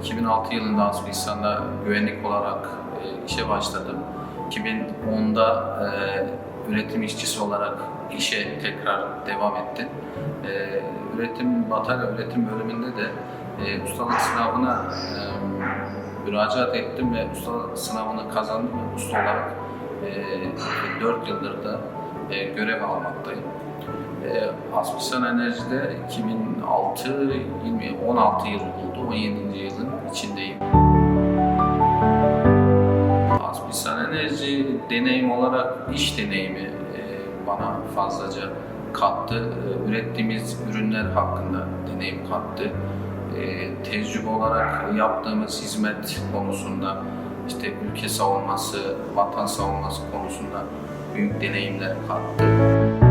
Doğan. Ee, 2006 yılında Asbilsan'da güvenlik olarak e, işe başladım. 2010'da e, üretim işçisi olarak işe tekrar devam ettim. Ee, Üretim, batarya üretim bölümünde de e, ustalık sınavına e, müracaat ettim ve ustalık sınavını kazandım ve usta olarak e, 4 yıldır da e, görev almaktayım. E, Asbilsan Enerji'de 2006, 20, 16 yıl oldu, 17. yılın içindeyim. Asbilsan Enerji deneyim olarak iş deneyimi e, bana fazlaca kattı. E, ürettiğimiz ürünler hakkında deneyim kattı. E, tecrübe olarak yaptığımız hizmet konusunda işte ülke savunması, vatan savunması konusunda büyük deneyimler kattı.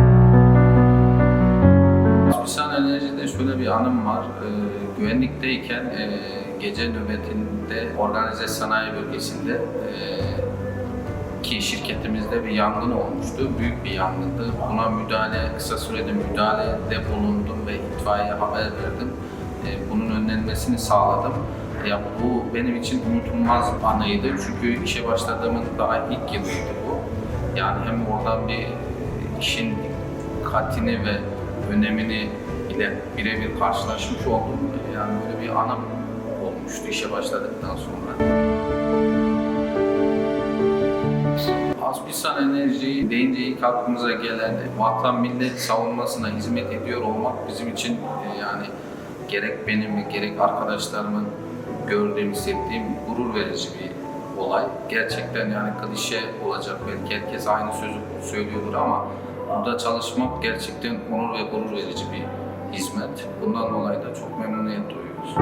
Asbilsan Enerji'de şöyle bir anım var. Ee, güvenlikteyken e, gece nöbetinde organize sanayi bölgesinde e, ki şirketimizde bir yangın olmuştu. Büyük bir yangındı. Buna müdahale, kısa sürede müdahalede bulundum ve itfaiyeye haber verdim. E, bunun önlenmesini sağladım. Ya bu benim için unutulmaz anıydı. Çünkü işe başladığımın daha ilk yılıydı bu. Yani hem oradan bir işin dikkatini ve önemini ile birebir karşılaşmış oldum. Yani böyle bir anım olmuştu işe başladıktan sonra. Asbilsan Enerji'yi deyince ilk aklımıza gelen vatan millet savunmasına hizmet ediyor olmak bizim için e, yani gerek benim gerek arkadaşlarımın gördüğüm, hissettiğim gurur verici bir olay. Gerçekten yani klişe olacak belki herkes aynı sözü söylüyordur ama burada çalışmak gerçekten onur ve gurur verici bir hizmet. Bundan dolayı da çok memnuniyet duyuyoruz.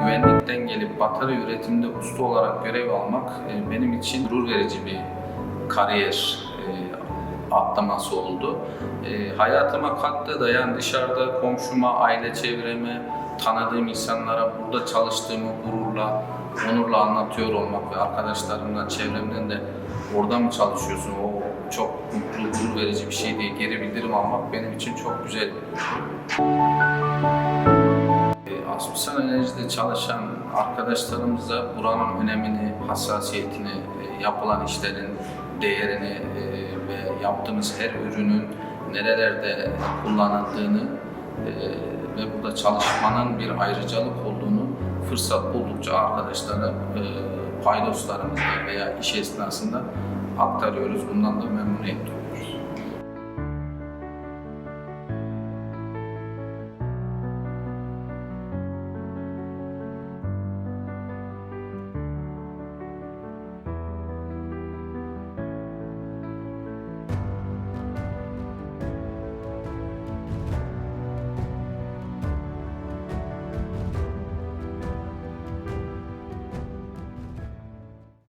Güvenlikten gelip batarya üretiminde usta olarak görev almak e, benim için gurur verici bir kariyer e, atlaması oldu. E, hayatıma kattı da yani dışarıda komşuma, aile çevreme, tanıdığım insanlara burada çalıştığımı gururla, onurla anlatıyor olmak ve arkadaşlarımla, çevremden de orada mı çalışıyorsun, o çok mutlu, gurur verici bir şey diye geri bildirim almak benim için çok güzel bir. E, Asbilsan Enerji'de çalışan arkadaşlarımıza buranın önemini, hassasiyetini, e, yapılan işlerin değerini e, ve yaptığımız her ürünün nerelerde kullanıldığını ve burada çalışmanın bir ayrıcalık olduğunu fırsat buldukça arkadaşlara, paydoslarımızla veya iş esnasında aktarıyoruz. Bundan da memnuniyet duyuyoruz.